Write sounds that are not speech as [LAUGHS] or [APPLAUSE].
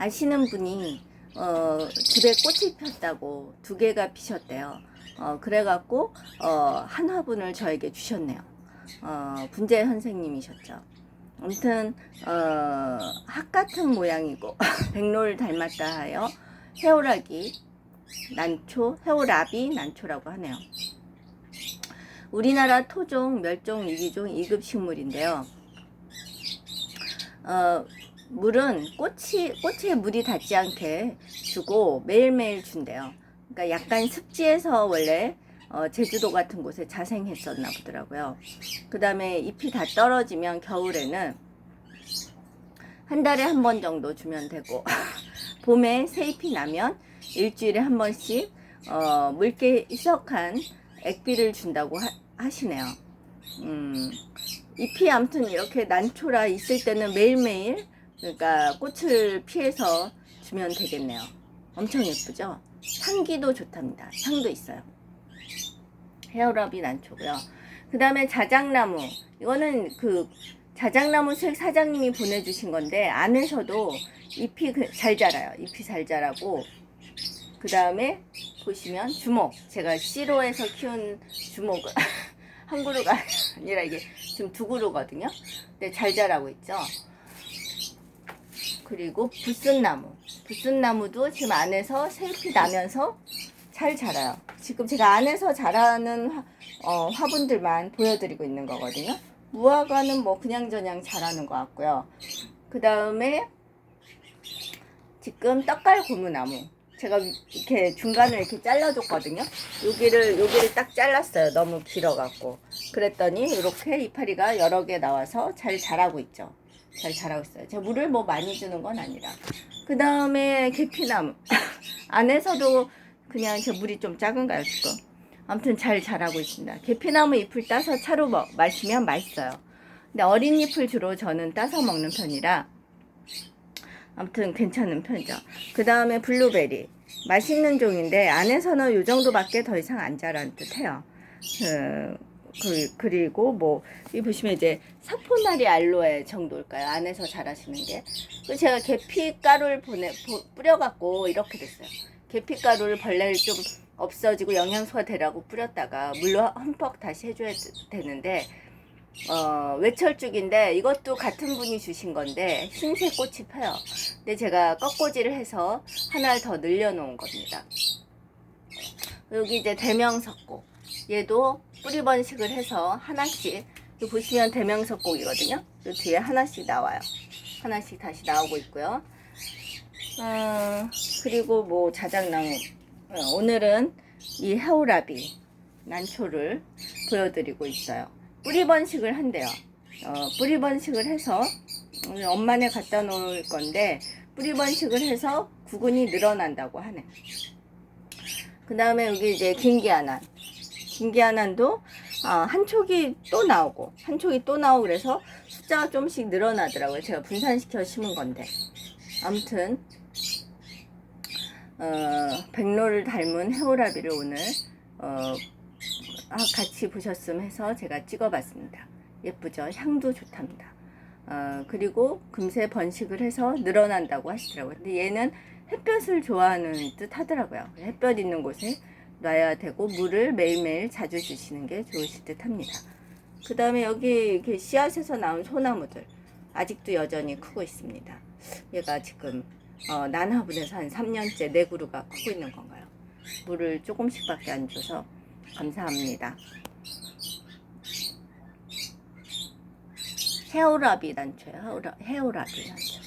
아시는 분이 어, 집에 꽃이 폈다고 두 개가 피셨대요. 어, 그래갖고 어, 한 화분을 저에게 주셨네요. 어, 분재 선생님이셨죠. 아무튼 어, 학 같은 모양이고 [LAUGHS] 백로를 닮았다 하여 해오라기 난초, 해오라비 난초라고 하네요. 우리나라 토종, 멸종, 위기종 2급 식물인데요. 어, 물은 꽃이, 꽃에 물이 닿지 않게 주고 매일매일 준대요. 그러니까 약간 습지에서 원래 어, 제주도 같은 곳에 자생했었나 보더라고요. 그 다음에 잎이 다 떨어지면 겨울에는 한 달에 한 번 정도 주면 되고 [LAUGHS] 봄에 새 잎이 나면 일주일에 한 번씩 어, 묽게 희석한 액비를 준다고 하, 시네요 음, 잎이 아무튼 이렇게 난초라 있을 때는 매일매일 그러니까 꽃을 피해서 주면 되겠네요. 엄청 예쁘죠? 향기도 좋답니다. 향도 있어요. 헤어러비 난초고요. 그 다음에 자작나무. 이거는 그 자작나무 색 사장님이 보내주신 건데 안에서도 잎이 그- 잘 자라요. 잎이 잘 자라고 그 다음에 보시면 주목. 제가 씨로에서 키운 주목은 [LAUGHS] 한 그루가 아니라 이게 지금 두 그루거든요. 근데 잘 자라고 있죠. 그리고 부순나무. 부순나무도 지금 안에서 새잎이 나면서 잘 자라요. 지금 제가 안에서 자라는 화, 어, 화분들만 보여드리고 있는 거거든요. 무화과는 뭐 그냥저냥 자라는 것 같고요. 그 다음에 지금 떡갈 고무나무. 제가 이렇게 중간을 이렇게 잘라줬거든요. 여기를 여기를 딱 잘랐어요. 너무 길어갖고. 그랬더니 이렇게 이파리가 여러 개 나와서 잘 자라고 있죠. 잘 자라고 있어요. 제가 물을 뭐 많이 주는 건 아니라. 그 다음에 계피나무. [LAUGHS] 안에서도 그냥 제 물이 좀 작은가요, 지금? 아무튼 잘 자라고 있습니다. 계피나무 잎을 따서 차로 먹, 마시면 맛있어요. 근데 어린 잎을 주로 저는 따서 먹는 편이라 아무튼 괜찮은 편이죠. 그 다음에 블루베리. 맛있는 종인데 안에서는 이 정도밖에 더 이상 안 자라는 듯해요. 그, 그, 그리고 뭐, 이 보시면 이제 사포나리 알로에 정도일까요? 안에서 자라시는 게. 그 제가 계피 가루를 보내, 보- 뿌려갖고 이렇게 됐어요. 계피 가루를 벌레를 좀 없어지고 영양소가 되라고 뿌렸다가 물로 흠뻑 다시 해줘야 되- 되는데, 어, 외철쭉인데 이것도 같은 분이 주신 건데 흰색 꽃이 펴요. 근데 제가 꺾꽂이를 해서 하나를 더 늘려놓은 겁니다. 여기 이제 대명석곡. 얘도 뿌리 번식을 해서 하나씩 보시면 대명석곡이거든요. 이 뒤에 하나씩 나와요. 하나씩 다시 나오고 있고요. 어, 그리고 뭐 자작나무. 어, 오늘은 이 해오라비 난초를 보여드리고 있어요. 뿌리 번식을 한대요. 어, 뿌리 번식을 해서 엄마네 갖다 놓을 건데 뿌리 번식을 해서 구근이 늘어난다고 하네. 그 다음에 여기 이제 긴기아난. 긴기아난도 어, 한 촉이 또 나오고 한 촉이 또 나오고 그래서 숫자가 좀씩 늘어나더라고요. 제가 분산시켜 심은 건데. 아무튼 어, 백로를 닮은 해오라비를 오늘 어, 아, 같이 보셨음 해서 제가 찍어봤습니다. 예쁘죠? 향도 좋답니다. 어, 그리고 금세 번식을 해서 늘어난다고 하시더라고요. 근데 얘는 햇볕을 좋아하는 듯 하더라고요. 햇볕 있는 곳에 놔야 되고 물을 매일매일 자주 주시는 게 좋으실 듯 합니다. 그 다음에 여기 이렇게 씨앗에서 나온 소나무들 아직도 여전히 크고 있습니다. 얘가 지금 어, 난화분에서 한 3년째 네 그루가 크고 있는 건가요? 물을 조금씩밖에 안 줘서 감사합니다. 헤오라비. 헤오라, 헤오라비 난초.